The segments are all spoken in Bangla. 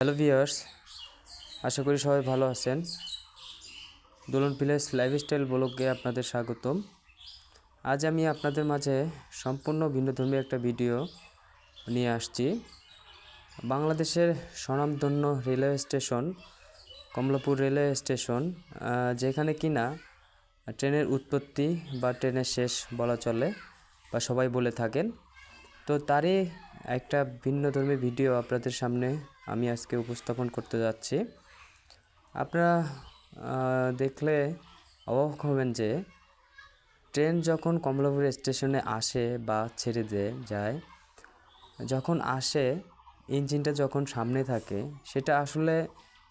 হ্যালো ভিউয়ার্স, আশা করি সবাই ভালো আছেন। দোলন ভিলেজ লাইফস্টাইল ব্লগে আপনাদের স্বাগতম। আজ আমি আপনাদের মাঝে সম্পূর্ণ ভিন্নধর্মী একটা ভিডিও নিয়ে আসছি। বাংলাদেশের স্বনামধন্য railway station, Kamalapur railway station যেখানে কিনা ট্রেনের উৎপত্তি বা ট্রেনের শেষ বলা চলে বা সবাই বলে থাকেন। তো তারই একটা ভিন্ন ধর্মী ভিডিও আপনাদের সামনে আমি আজকে উপস্থাপন করতে যাচ্ছি। আপনারা দেখলে অবাক হবেন যে ট্রেন যখন কমলাপুর স্টেশনে আসে বা ছেড়ে দিয়ে যায়, যখন আসে, ইঞ্জিনটা যখন সামনে থাকে, সেটা আসলে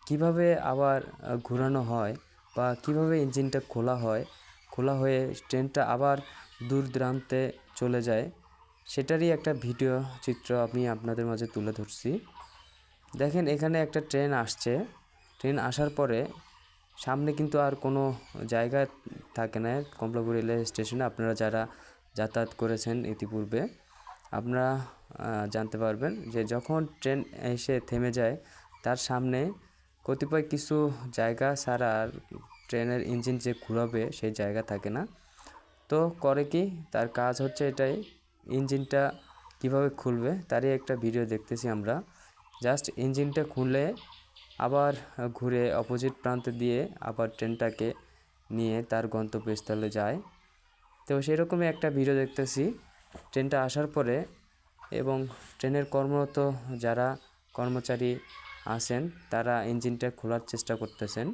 কীভাবে আবার ঘোরানো হয় বা কীভাবে ইঞ্জিনটা খোলা হয়, খোলা হয়ে ট্রেনটা আবার দূর দূরান্তে চলে যায় সেটারই একটা ভিডিও চিত্র আমি আপনাদের মাঝে তুলে ধরছি। দেখেন, এখানে একটা ট্রেন আসছে। ট্রেন আসার পরে সামনে কিন্তু আর কোনো জায়গা থাকে না। কমলাপুর রেলওয়ে স্টেশনে আপনারা যারা যাতায়াত করেছেন ইতিপূর্বে, আপনারা জানতে পারবেন যে যখন ট্রেন এসে থেমে যায়, তার সামনে কতিপয় কিছু জায়গা ছাড়া আর ট্রেনের ইঞ্জিন যে ঘুরাবে সেই জায়গা থাকে না। তো করে কি? তার কাজ হচ্ছে এটাই ইঞ্জিনটা কীভাবে খুলবে তারই একটা ভিডিও দেখতেছি আমরা। জাস্ট ইঞ্জিনটা খুলে আবার ঘুরে অপোজিট প্রান্তে দিয়ে আবার ট্রেনটাকে নিয়ে তার গন্তব্যস্থলে যায়। তো সেরকমই একটা ভিডিও দেখতেছি। ট্রেনটা আসার পরে এবং ট্রেনের কর্মরত যারা কর্মচারী আছেন, তারা ইঞ্জিনটা খোলার চেষ্টা করতেছেন।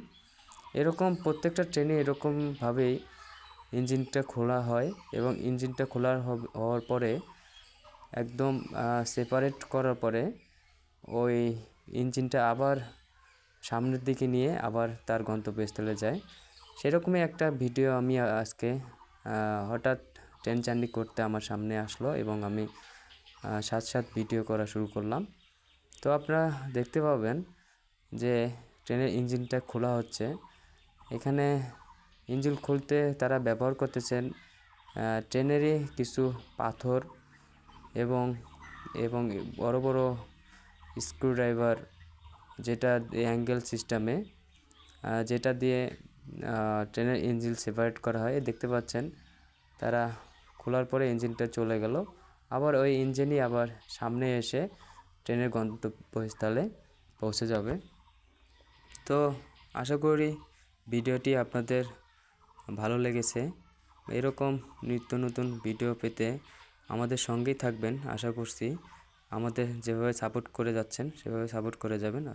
এরকম প্রত্যেকটা ট্রেনে এরকমভাবেই ইঞ্জিনটা খোলা হয় এবং ইঞ্জিনটা হব- হওয়ার পরে একদম সেপারেট করার পরে ওই ইঞ্জিনটা আবার সামনের দিকে নিয়ে আবার তার গন্তব্যস্থলে যায়। সেরকমই একটা ভিডিও আমি আজকে হঠাৎ ট্রেন জার্নি করতে আমার সামনে আসলো এবং আমি সাত সাথ ভিডিও করা শুরু করলাম। তো আপনারা দেখতে পাবেন যে ট্রেনের ইঞ্জিনটা খোলা হচ্ছে। এখানে ইঞ্জিন খুলতে তারা ব্যবহার করতেছেন ট্রেনেরই কিছু পাথর এবং এবং বড় বড় স্ক্রুড্রাইভার যেটা অ্যাঙ্গেল সিস্টেমে যেটা দিয়ে ট্রেনের ইঞ্জিন সেপারেট করা হয়। দেখতে পাচ্ছেন, তারা খোলার পরে ইঞ্জিনটা চলে গেল। আবার ওই ইঞ্জিনই আবার সামনে এসে ট্রেনের গন্তব্যস্থলে পৌঁছে যাবে। তো আশা করি ভিডিওটি আপনাদের ভালো লেগেছে। এরকম নিত্য নতুন ভিডিও পেতে আমাদের সঙ্গেই থাকবেন, আশা করছি। আমাদের যেভাবে সাপোর্ট করে যাচ্ছেন, সেভাবে সাপোর্ট করে যাবেন।